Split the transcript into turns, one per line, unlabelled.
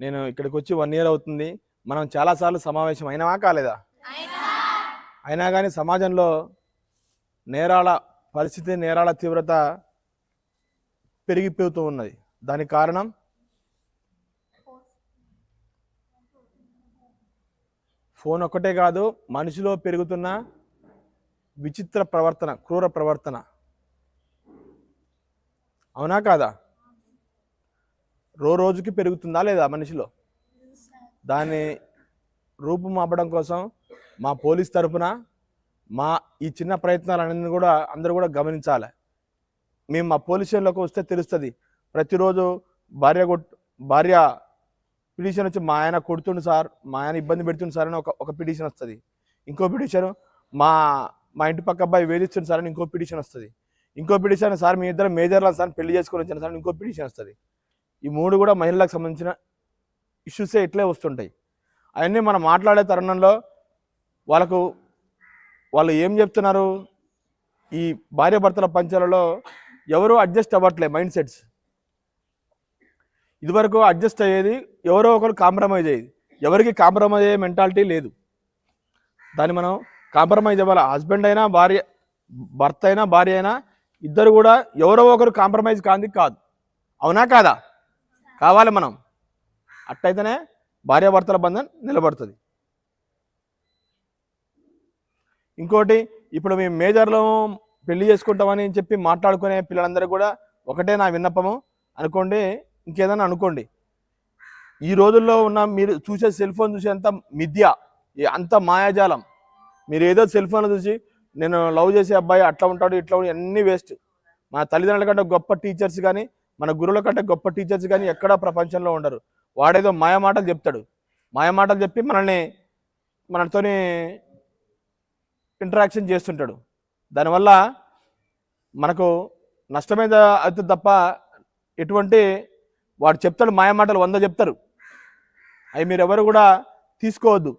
నేను ఇక్కడికి వచ్చి వన్ ఇయర్ అవుతుంది. మనం చాలాసార్లు సమావేశం అయినా కాలేదా? అయినా కానీ సమాజంలో నేరాల పరిస్థితి నేరాల తీవ్రత పెరిగిపోతూ ఉన్నది. దానికి కారణం? ఫోన్ ఒక్కటే కాదు మనిషిలో పెరుగుతున్న విచిత్ర ప్రవర్తన క్రూర ప్రవర్తన. అవునా కాదా? రో రోజుకి పెరుగుతుందా లేదా మనిషిలో? దాన్ని రూపుమాపడం కోసం మా పోలీస్ తరఫున మా ఈ చిన్న ప్రయత్నాలన్నీ కూడా అందరూ కూడా గమనించాలి. మేము మా పోలీస్ స్టేషన్లోకి వస్తే తెలుస్తుంది. ప్రతిరోజు భార్య కొట్టు భార్య పిటిషన్ వచ్చి మా ఆయన కొడుతుండు సార్ మా ఆయన ఇబ్బంది పెడుతుంది సార్ అని ఒక ఒక పిటిషన్ వస్తుంది. ఇంకో పిటిషన్ మా మా ఇంటి పక్క అబ్బాయి వేధిస్తుంది సార్ అని ఇంకో పిటిషన్ వస్తుంది. ఇంకో పిటిషన్ సార్ మీ ఇద్దరు మేజర్ల సార్ పెళ్ళి చేసుకొని వచ్చాను సార్ ఇంకో పిటిషన్ వస్తుంది. ఈ మూడు కూడా మహిళలకు సంబంధించిన ఇష్యూసే ఇట్లే వస్తుంటాయి. అవన్నీ మనం మాట్లాడే తరుణంలో వాళ్ళకు వాళ్ళు ఏం చెప్తున్నారు? ఈ భార్యాభర్తల పంచాలలో ఎవరు అడ్జస్ట్ అవ్వట్లే మైండ్ సెట్స్. ఇదివరకు అడ్జస్ట్ అయ్యేది ఎవరో ఒకరు కాంప్రమైజ్ అయ్యేది. ఎవరికి కాంప్రమైజ్ అయ్యే మెంటాలిటీ లేదు. దాన్ని మనం కాంప్రమైజ్ అవ్వాలి? హస్బెండ్ అయినా భార్య భర్త అయినా భార్య అయినా ఇద్దరు కూడా ఎవరో ఒకరు కాంప్రమైజ్ కాంది కాదు. అవునా కాదా? కావాలి మనం. అట్టయితేనే భార్యాభర్తల బంధం నిలబడుతుంది. ఇంకోటి ఇప్పుడు మేము మేజర్లో పెళ్ళి చేసుకుంటామని చెప్పి మాట్లాడుకునే పిల్లలందరూ కూడా ఒకటే నా విన్నపము. అనుకోండి ఇంకేదైనా అనుకోండి. ఈ రోజుల్లో ఉన్న మీరు చూసే సెల్ ఫోన్ చూసే అంత మిథ్య అంత మాయాజాలం. మీరు ఏదో సెల్ ఫోన్లో చూసి నేను లవ్ చేసే అబ్బాయి అట్లా ఉంటాడు ఇట్లా ఉంటాడు అన్నీ వేస్ట్. మా తల్లిదండ్రుల కంటే గొప్ప టీచర్స్ కానీ మన గురువుల కంటే గొప్ప టీచర్స్ కానీ ఎక్కడా ప్రపంచంలో ఉండరు. వాడేదో మాయ మాటలు చెప్తాడు. మాయ మాటలు చెప్పి మనల్ని మనతోని ఇంటరాక్షన్ చేస్తుంటాడు. దానివల్ల మనకు నష్టమైన అవుతుంది తప్ప ఎటువంటి వాడు చెప్తాడు మాయ మాటలు వంద చెప్తారు. అవి మీరు ఎవరు కూడా తీసుకోవద్దు.